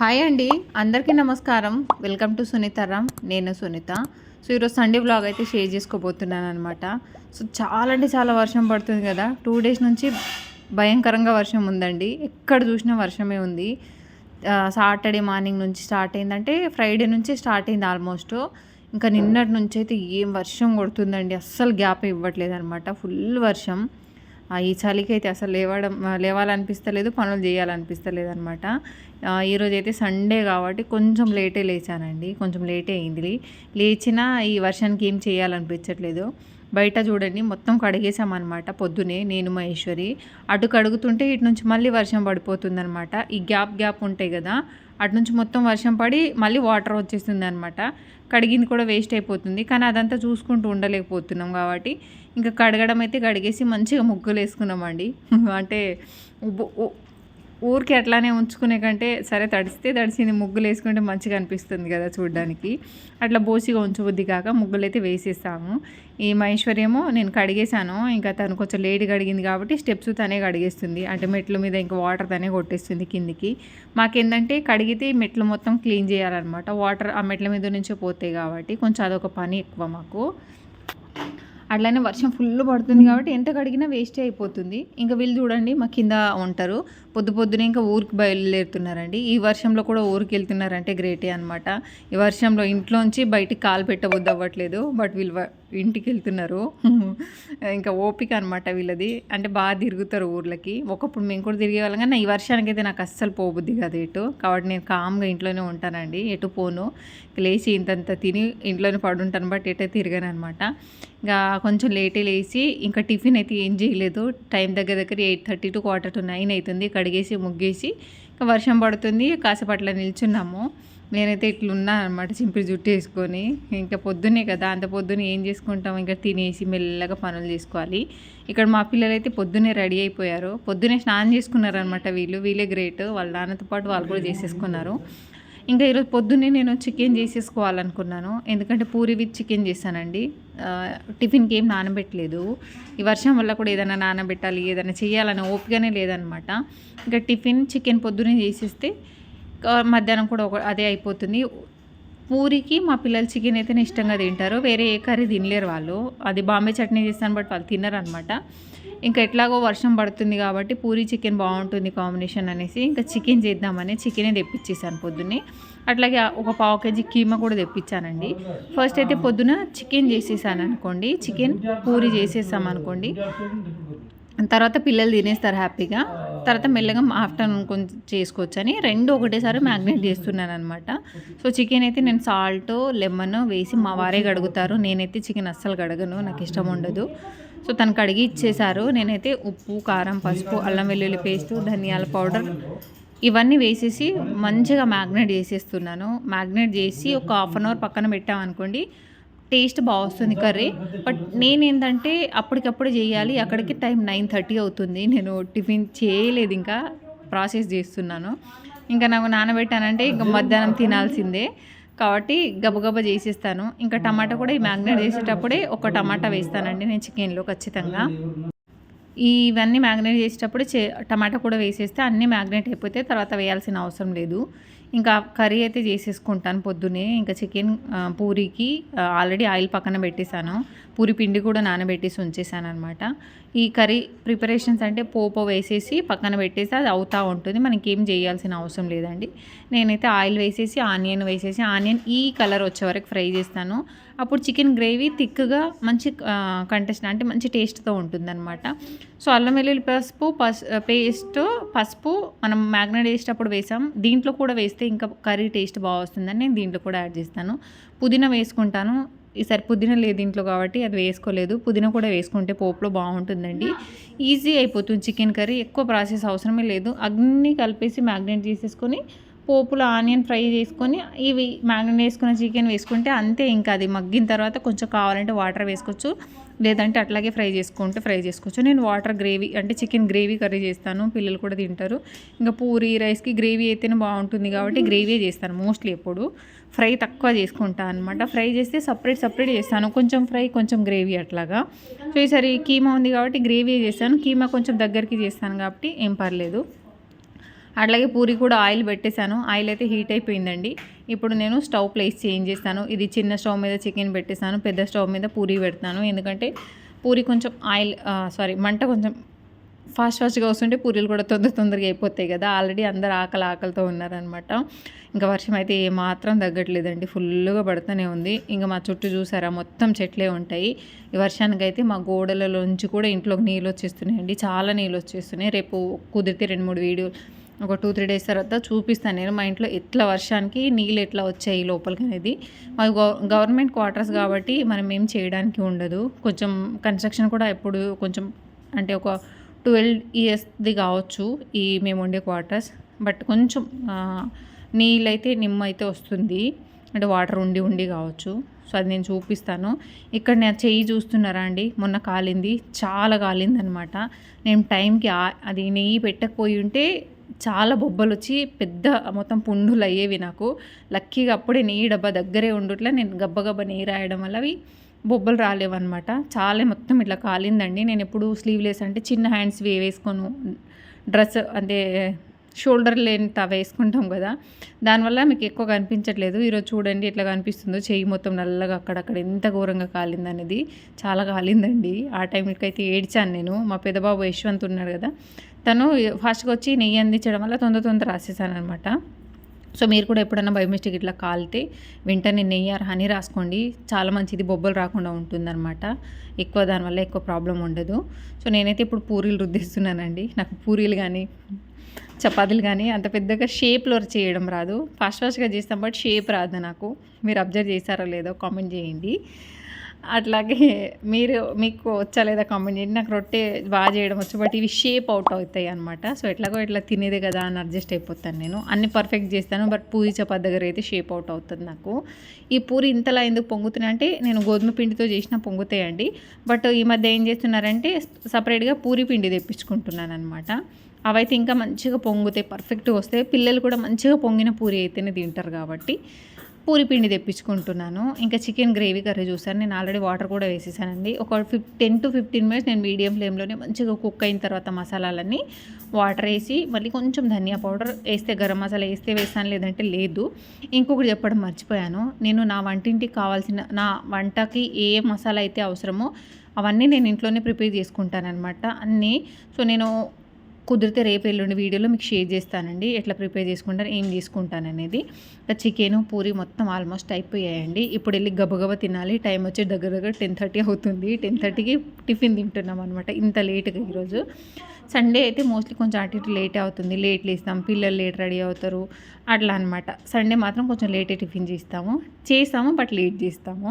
Hi అండి అందరికీ నమస్కారం. వెల్కమ్ టు సునీతారామ్ నేను సునీత. సో ఈరోజు సండే బ్లాగ్ అయితే షేర్ చేసుకోబోతున్నాను అనమాట సో చాలా అంటే చాలా వర్షం పడుతుంది కదా. టూ డేస్ నుంచి భయంకరంగా వర్షం ఉందండి. ఎక్కడ చూసినా వర్షమే ఉంది. సాటర్డే మార్నింగ్ నుంచి స్టార్ట్ అయిందంటే ఫ్రైడే నుంచి స్టార్ట్ అయింది ఆల్మోస్ట్ ఇంకా నిన్నటి నుంచి అయితే ఏం వర్షం కొడుతుందండి. అస్సలు గ్యాప్ ఇవ్వట్లేదు అనమాట ఫుల్ వర్షం. ఈ చలికి అయితే అసలు లేవడం లేవాలనిపిస్తలేదు పనులు చేయాలనిపిస్తలేదు అనమాట ఈరోజు అయితే సండే కాబట్టి కొంచెం లేటే లేచానండి. కొంచెం లేటే అయింది. లేచినా ఈ వర్షానికి ఏం చేయాలనిపించట్లేదు. బయట చూడండి మొత్తం కడిగేసామన్నమాట పొద్దునే నేను మహేశ్వరి. అటు కడుగుతుంటే ఇటు నుంచి మళ్ళీ వర్షం పడిపోతుందనమాట ఈ గ్యాప్ గ్యాప్ ఉంటాయి కదా అటు నుంచి మొత్తం వర్షం పడి మళ్ళీ వాటర్ వచ్చేస్తుంది అనమాట కడిగింది కూడా వేస్ట్ అయిపోతుంది కానీ అదంతా చూసుకుంటూ ఉండలేకపోతున్నాం కాబట్టి ఇంకా కడగడం అయితే కడిగేసి మంచిగా ముగ్గులు వేసుకున్నామండి అంటే ఊరికి అట్లానే ఉంచుకునే కంటే సరే తడిస్తే తడిసింది ముగ్గులు వేసుకుంటే మంచిగా అనిపిస్తుంది కదా చూడడానికి. అట్లా బోసిగా ఉంచబుద్ది కాక ముగ్గులు అయితే వేసేస్తాము. ఈ మహేశ్వర్యమో నేను కడిగేశాను ఇంకా తను కొంచెం లేట్ కడిగింది కాబట్టి స్టెప్స్ తనే కడిగేస్తుంది. అంటే మెట్ల మీద ఇంకా వాటర్ తనే కొట్టేస్తుంది కిందికి. మాకేందంటే కడిగితే మెట్లు మొత్తం క్లీన్ చేయాలన్నమాట. వాటర్ ఆ మెట్ల మీద నుంచే పోతాయి కాబట్టి కొంచెం అదొక పని ఎక్కువ మాకు. అట్లానే వర్షం ఫుల్ పడుతుంది కాబట్టి ఎంత కడిగినా వేస్ట్ అయిపోతుంది. ఇంకా వీళ్ళు చూడండి మా కింద ఉంటారు. పొద్దు పొద్దునే ఇంకా ఊరికి బయలుదేరుతున్నారండి. ఈ వర్షంలో కూడా ఊరికి వెళ్తున్నారంటే గ్రేటే అనమాట ఈ వర్షంలో ఇంట్లోంచి బయటికి కాలు పెట్టబుద్ది అవ్వట్లేదు బట్ వీళ్ళు ఇంటికి వెళ్తున్నారు. ఇంకా ఓపిక అనమాట వీళ్ళది. అంటే బాగా తిరుగుతారు ఊర్లకి. ఒకప్పుడు మేము కూడా తిరిగే వాళ్ళం కానీ ఈ వర్షానికి అయితే నాకు అస్సలు పోబుద్ది కదా ఎటు. కాబట్టి నేను కామ్గా ఇంట్లోనే ఉంటానండి. ఎటు పోను. లేచి ఇంతంత తిని ఇంట్లోనే పడుంటాను బట్ ఎటే తిరిగాను అనమాట ఇంకా కొంచెం లేటే లేచి ఇంకా టిఫిన్ అయితే ఏం చేయలేదు. టైం దగ్గర దగ్గర eight thirty to quarter to nine అవుతుంది. కడిగేసి ముగ్గేసి ఇంకా వర్షం పడుతుంది. కాసేపట్ల నిల్చున్నాము. నేనైతే ఇట్లున్నా అనమాట చింపిరి జుట్టు వేసుకొని. ఇంకా పొద్దున్నే కదా అంత పొద్దున్నే ఏం చేసుకుంటాం? ఇంకా తినేసి మెల్లగా పనులు చేసుకోవాలి. ఇక్కడ మా పిల్లలు అయితే పొద్దున్నే రెడీ అయిపోయారు. పొద్దున్నే స్నానం చేసుకున్నారనమాట వీళ్ళు. వీళ్ళే గ్రేట్. వాళ్ళ నాన్నతో పాటు వాళ్ళు కూడా చేసేసుకున్నారు. ఇంకా ఈరోజు పొద్దున్నే నేను చికెన్ చేసేసుకోవాలనుకున్నాను. ఎందుకంటే పూరి విత్ చికెన్ చేశానండి. టిఫిన్కి ఏం నానబెట్టలేదు. ఈ వర్షం వల్ల కూడా ఏదైనా నానబెట్టాలి ఏదైనా చేయాలనే ఓపికనే లేదనమాట. ఇంకా టిఫిన్ చికెన్ పొద్దున్నే చేసేస్తే మధ్యాహ్నం కూడా ఒక అదే అయిపోతుంది. పూరికి మా పిల్లలు చికెన్ అయితేనే ఇష్టంగా తింటారు. వేరే ఏ కర్రీ తినలేరు వాళ్ళు. అది బాంబే చట్నీ చేస్తాను బట్ వాళ్ళు తినరు అనమాట ఇంకా ఎట్లాగో వర్షం పడుతుంది కాబట్టి పూరి చికెన్ బాగుంటుంది కాంబినేషన్ అనేసి ఇంకా చికెన్ చేద్దామని చికెనే తెప్పించేసాను పొద్దున్నే. అట్లాగే ఒక పావు కేజీ కీమా కూడా తెప్పించానండి ఫస్ట్ అయితే పొద్దున చికెన్ చేసేసాను అనుకోండి. చికెన్ పూరి చేసేసాం అనుకోండి. తర్వాత పిల్లలు తినేస్తారు హ్యాపీగా. తర్వాత మెల్లగా ఆఫ్టర్నూన్ కొంచెం చేసుకోవచ్చు అని రెండు ఒకటేసారి మ్యాగ్నేట్ చేస్తున్నాను అనమాట సో చికెన్ అయితే నేను సాల్ట్ లెమన్ వేసి మా వారే కడుగుతారు. నేనైతే చికెన్ అస్సలు కడగను. నాకు ఇష్టం ఉండదు. సో తను కడిగి ఇచ్చేసారు నేనైతే ఉప్పు కారం పసుపు అల్లం వెల్లుల్లి పేస్ట్ ధనియాల పౌడర్ ఇవన్నీ వేసేసి మంచిగా మ్యాగ్నేట్ చేసేస్తున్నాను. మ్యాగ్నేట్ చేసి ఒక హాఫ్ అన్ అవర్ పక్కన పెట్టామనుకోండి టేస్ట్ బాగా వస్తుంది కర్రీ. బట్ నేను ఏంటంటే అప్పటికప్పుడు చేయాలి. అక్కడికి టైం నైన్ థర్టీ అవుతుంది. నేను టిఫిన్ చేయలేదు ఇంకా ప్రాసెస్ చేస్తున్నాను. ఇంకా నాకు నానబెట్టానంటే ఇంకా మధ్యాహ్నం తినాల్సిందే. కాబట్టి గబగబా చేసేస్తాను. ఇంకా టమాటా కూడా ఈ మ్యాగ్నేట్ చేసేటప్పుడే ఒక టమాటా వేస్తానండి నేను చికెన్లో ఖచ్చితంగా. ఇవన్నీ మ్యాగ్నేట్ చేసేటప్పుడు చే టమాటా కూడా వేసేస్తే అన్నీ మ్యాగ్నేట్ అయిపోతే తర్వాత వేయాల్సిన అవసరం లేదు. ఇంకా కర్రీ అయితే చేసేసుకుంటాను పొద్దునే ఇంకా చికెన్ పూరీకి ఆల్రెడీ ఆయిల్ పక్కన పెట్టేశాను. పూరి పిండి కూడా నానబెట్టేసి ఉంచేసాను అనమాట ఈ కర్రీ ప్రిపరేషన్స్ అంటే పోపు వేసేసి పక్కన పెట్టేసి అది అవుతూ ఉంటుంది. మనకి ఏం చేయాల్సిన అవసరం లేదండి. నేనైతే ఆయిల్ వేసేసి ఆనియన్ వేసేసి ఆనియన్ ఈ కలర్ వచ్చే వరకు ఫ్రై చేస్తాను. అప్పుడు చికెన్ గ్రేవీ థిక్గా మంచి కంటెస్ట్ అంటే మంచి టేస్ట్తో ఉంటుందన్నమాట. సో అల్లం వెల్లుల్లి పసుపు పస్ పేస్ట్ పసుపు మనం మ్యాగ్నేట్ చేసేటప్పుడు వేసాం. దీంట్లో కూడా వేస్తే ఇంకా కర్రీ టేస్ట్ బాగా వస్తుందని నేను దీంట్లో కూడా యాడ్ చేస్తాను. పుదీనా వేసుకుంటాను. ఈసారి పుదీనా లేదు దీంట్లో కాబట్టి అది వేసుకోలేదు. పుదీనా కూడా వేసుకుంటే పోపులో బాగుంటుందండి. ఈజీ అయిపోతుంది చికెన్ కర్రీ. ఎక్కువ ప్రాసెస్ అవసరమే లేదు. అన్నీ కలిపేసి మ్యాగ్నేట్ చేసేసుకొని పోపులో ఆనియన్ ఫ్రై చేసుకొని ఇవి మ్యాగ్నేట్ వేసుకున్న చికెన్ వేసుకుంటే అంతే ఇంకా అది మగ్గిన తర్వాత కొంచెం కావాలంటే వాటర్ వేసుకోవచ్చు. లేదంటే అట్లాగే ఫ్రై చేసుకుంటే ఫ్రై చేసుకోవచ్చు. నేను వాటర్ గ్రేవీ అంటే చికెన్ గ్రేవీ కర్రీ చేస్తాను. పిల్లలు కూడా తింటారు. ఇంకా పూరి రైస్కి గ్రేవీ అయితేనే బాగుంటుంది కాబట్టి గ్రేవీ చేస్తాను మోస్ట్లీ ఎప్పుడు. ఫ్రై తక్కువ చేసుకుంటాను అనమాట ఫ్రై చేస్తే సపరేట్ సపరేట్ చేస్తాను. కొంచెం ఫ్రై కొంచెం గ్రేవీ అట్లాగా. సో ఈసారి కీమా ఉంది కాబట్టి గ్రేవీ చేస్తాను. కీమా కొంచెం దగ్గరికి చేస్తాను కాబట్టి ఏం పర్లేదు. అట్లాగే పూరి కూడా ఆయిల్ పెట్టేశాను. ఆయిల్ అయితే హీట్ అయిపోయిందండి. ఇప్పుడు నేను స్టవ్ ప్లేస్ చేంజ్ చేస్తాను. ఇది చిన్న స్టవ్ మీద చికెన్ పెట్టేశాను. పెద్ద స్టవ్ మీద పూరి పెడతాను ఎందుకంటే పూరి కొంచెం ఆయిల్ సారీ మంట కొంచెం ఫాస్ట్ ఫాస్ట్గా వస్తుంటే పూరీలు కూడా తొందర తొందరగా అయిపోతాయి కదా. ఆల్రెడీ అందరు ఆకలి ఆకలితో ఉన్నారనమాట ఇంకా వర్షం అయితే ఏమాత్రం తగ్గట్లేదండి. ఫుల్గా పడుతూనే ఉంది. ఇంకా మా చుట్టూ చూసారా మొత్తం చెట్లే ఉంటాయి. ఈ వర్షానికి అయితే మా గోడలలోంచి కూడా ఇంట్లోకి నీళ్ళు వచ్చేస్తున్నాయండి. చాలా నీళ్ళు వచ్చేస్తున్నాయి. రేపు కుదిరితే రెండు మూడు వీడియో ఒక టూ త్రీ డేస్ తర్వాత చూపిస్తాను నేను మా ఇంట్లో ఎట్లా వర్షానికి నీళ్ళు ఎట్లా వచ్చాయి లోపలికి అనేది. మా గవర్నమెంట్ క్వార్టర్స్ కాబట్టి మనం ఏం చేయడానికి ఉండదు. కొంచెం కన్స్ట్రక్షన్ కూడా ఎప్పుడు కొంచెం అంటే ఒక ట్వెల్వ్ ఇయర్స్ది కావచ్చు ఈ మేము ఉండే క్వార్టర్స్. బట్ కొంచెం నీళ్ళైతే నిమ్మ అయితే వస్తుంది. అంటే వాటర్ ఉండి ఉండి కావచ్చు. సో అది నేను చూపిస్తాను. ఇక్కడ నేను చెయ్యి చూస్తున్నారా అండి? మొన్న కాలింది. చాలా కాలింది అనమాట నేను టైంకి అది నెయ్యి పెట్టకపోయి ఉంటే చాలా బొబ్బలు వచ్చి పెద్ద మొత్తం పుండులు అయ్యేవి నాకు. లక్కీగా అప్పుడే నెయ్యి డబ్బా దగ్గరే ఉండుట్లా నేను గబ్బగబ్బ నెయ్యి రాయడం వల్ల అవి బొబ్బలు రాలేవన్నమాట. చాలా మొత్తం ఇట్లా కాలిందండి. నేను ఎప్పుడు స్లీవ్లెస్ అంటే చిన్న హ్యాండ్స్ వేసుకోను డ్రెస్ అంటే షోల్డర్ లెంత్ అవి వేసుకుంటాం కదా. దానివల్ల మీకు ఎక్కువ కనిపించట్లేదు. ఈరోజు చూడండి ఎట్లా కనిపిస్తుందో. చెయ్యి మొత్తం నల్లగా అక్కడక్కడ ఎంత ఘోరంగా కాలింది అనేది చాలా కాలిందండి. ఆ టైంకి అయితే ఏడ్చాను నేను. మా పెద్దబాబు యశ్వంత్ ఉన్నాడు కదా. తను ఫాస్ట్గా వచ్చి నెయ్యి అందించడం వల్ల తొందర తొందర రాసేసాను అనమాట సో మీరు కూడా ఎప్పుడైనా బయోమిస్టేక్ ఇట్లా కాలితే వెంటనే నెయ్యి ఆర్ హనీ రాసుకోండి. చాలా మంచిది బొబ్బలు రాకుండా ఉంటుందన్నమాట. ఎక్కువ దానివల్ల ఎక్కువ ప్రాబ్లం ఉండదు. సో నేనైతే ఇప్పుడు పూరీలు రుద్దిస్తున్నానండి. నాకు పూరీలు కానీ చపాతీలు కానీ అంత పెద్దగా షేప్లో చేయడం రాదు. ఫాస్ట్ ఫాస్ట్గా చేస్తాం బట్ షేప్ రాదు నాకు. మీరు అబ్జర్వ్ చేశారో లేదో కామెంట్ చేయండి. అట్లాగే మీరు మీకు వచ్చా లేదా కామెంట్ చేయండి. నాకు రొట్టె బాగా చేయడం వచ్చు బట్ ఇవి షేప్ అవుట్ అవుతాయి అనమాట సో ఎట్లాగో ఇట్లా తినేదే కదా అని అడ్జస్ట్ అయిపోతాను నేను. అన్ని పర్ఫెక్ట్ చేస్తాను బట్ పూరి చపాతి దగ్గర అయితే షేప్ అవుట్ అవుతుంది నాకు. ఈ పూరి ఇంతలా ఎందుకు పొంగుతున్నాయి అంటే నేను గోధుమ పిండితో చేసిన పొంగుతాయండి బట్ ఈ మధ్య ఏం చేస్తున్నారంటే సపరేట్గా పూరి పిండి తెప్పించుకుంటున్నాను అనమాట అవైతే ఇంకా మంచిగా పొంగుతాయి పర్ఫెక్ట్గా వస్తాయి. పిల్లలు కూడా మంచిగా పొంగిన పూరి అయితేనే తింటారు కాబట్టి. పూరి పిండి తెప్పించుకుంటున్నాను. ఇంకా చికెన్ గ్రేవీ కర్రీ చూసాను నేను ఆల్రెడీ వాటర్ కూడా వేసేసానండి. ఒక ఫిఫ్ టెన్ టు ఫిఫ్టీన్ మినిట్స్ నేను మీడియం ఫ్లేమ్లోనే మంచిగా కుక్ అయిన తర్వాత మసాలాలన్నీ వాటర్ వేసి మళ్ళీ కొంచెం ధనియా పౌడర్ వేస్తే గరం మసాలా వేస్తే వేస్తాను లేదంటే లేదు. ఇంకొకటి చెప్పడం మర్చిపోయాను. నేను నా వంటింటికి కావాల్సిన నా వంటకి ఏ మసాలా అయితే అవసరమో అవన్నీ నేను ఇంట్లోనే ప్రిపేర్ చేసుకుంటాను అనమాట అన్నీ. సో నేను కుదిరితే రేపు ఎల్లుండి వీడియోలో మీకు షేర్ చేస్తానండి. ఎట్లా ప్రిపేర్ చేసుకుంటాను ఏం తీసుకుంటాను అనేది. చికెను పూరి మొత్తం ఆల్మోస్ట్ అయిపోయాయండి. ఇప్పుడు వెళ్ళి గబగబా తినాలి. టైం వచ్చి దగ్గర దగ్గర టెన్ థర్టీ అవుతుంది. టెన్ థర్టీకి టిఫిన్ తింటున్నాం అనమాట ఇంత లేట్గా ఈరోజు. సండే అయితే మోస్ట్లీ కొంచెం అటు ఇటు లేట్ అవుతుంది. లేట్ లేస్తాం. పిల్లలు లేట్ రెడీ అవుతారు. అట్లా అనమాట సండే మాత్రం కొంచెం లేటే టిఫిన్ చేస్తాము. చేస్తాము బట్ లేట్ చేస్తాము.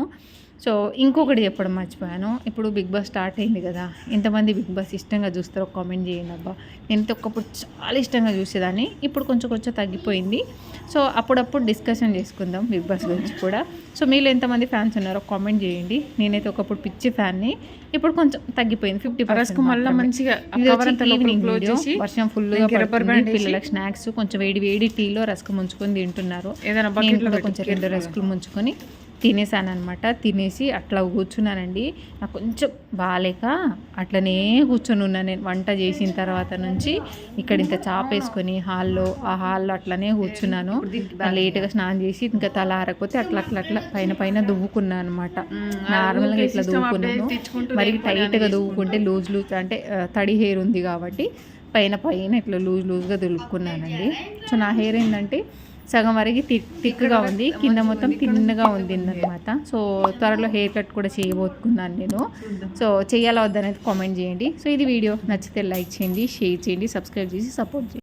సో ఇంకొకటి చెప్పడం మర్చిపోయాను. ఇప్పుడు బిగ్ బాస్ స్టార్ట్ అయింది కదా. ఎంతమంది బిగ్ బాస్ ఇష్టంగా చూస్తారో కామెంట్ చేయండి అబ్బా. నేను ఒకప్పుడు చాలా ఇష్టంగా చూసేదాన్ని. ఇప్పుడు కొంచెం కొంచెం తగ్గిపోయింది. సో అప్పుడప్పుడు డిస్కషన్ చేసుకుందాం బిగ్ బాస్ గురించి కూడా. సో మీరు ఎంతమంది ఫ్యాన్స్ ఉన్నారో కామెంట్ చేయండి. నేనైతే ఒకప్పుడు పిచ్చి ఫ్యాన్ని. ఇప్పుడు కొంచెం తగ్గిపోయింది. ఫిఫ్టీ పర్సెంట్ మళ్ళీ మంచిగా ఈవినింగ్ వర్షం ఫుల్గా పిల్లలకు స్నాక్స్ కొంచెం వేడి వేడి టీలో రస్క్ ముంచుకొని తింటున్నారు. ఏదైనా కొంచెం రెండు రస్కులు ముంచుకొని తినేసాను అనమాట తినేసి అట్లా కూర్చున్నానండి. నాకు కొంచెం బాగాలేక అట్లనే కూర్చొని ఉన్నాను నేను వంట చేసిన తర్వాత నుంచి ఇక్కడ ఇంత చాపేసుకొని హాల్లో ఆ హాల్లో అట్లనే కూర్చున్నాను. లేట్గా స్నానం చేసి ఇంకా తల ఆరకపోతే అట్లా అట్లా అట్లా పైన పైన దువ్వుకున్నాను అనమాట నార్మల్గా ఇట్లా దువ్వుకున్నాను. మరి టైట్గా దువ్వుకుంటే లూజ్ లూజ్ అంటే తడి హెయిర్ ఉంది కాబట్టి పైన పైన ఇట్లా లూజ్ లూజ్గా దులుపుకున్నానండి. సో నా హెయిర్ ఏంటంటే సగం వరకు థిక్గా ఉంది. కింద మొత్తం తిన్నగా ఉంది అనమాట సో త్వరలో హెయిర్ కట్ కూడా చేయబోతున్నాను నేను. సో చేయాలా వద్దనేది కామెంట్ చేయండి. సో ఇది వీడియో నచ్చితే లైక్ చేయండి షేర్ చేయండి సబ్స్క్రైబ్ చేసి సపోర్ట్ చేయండి.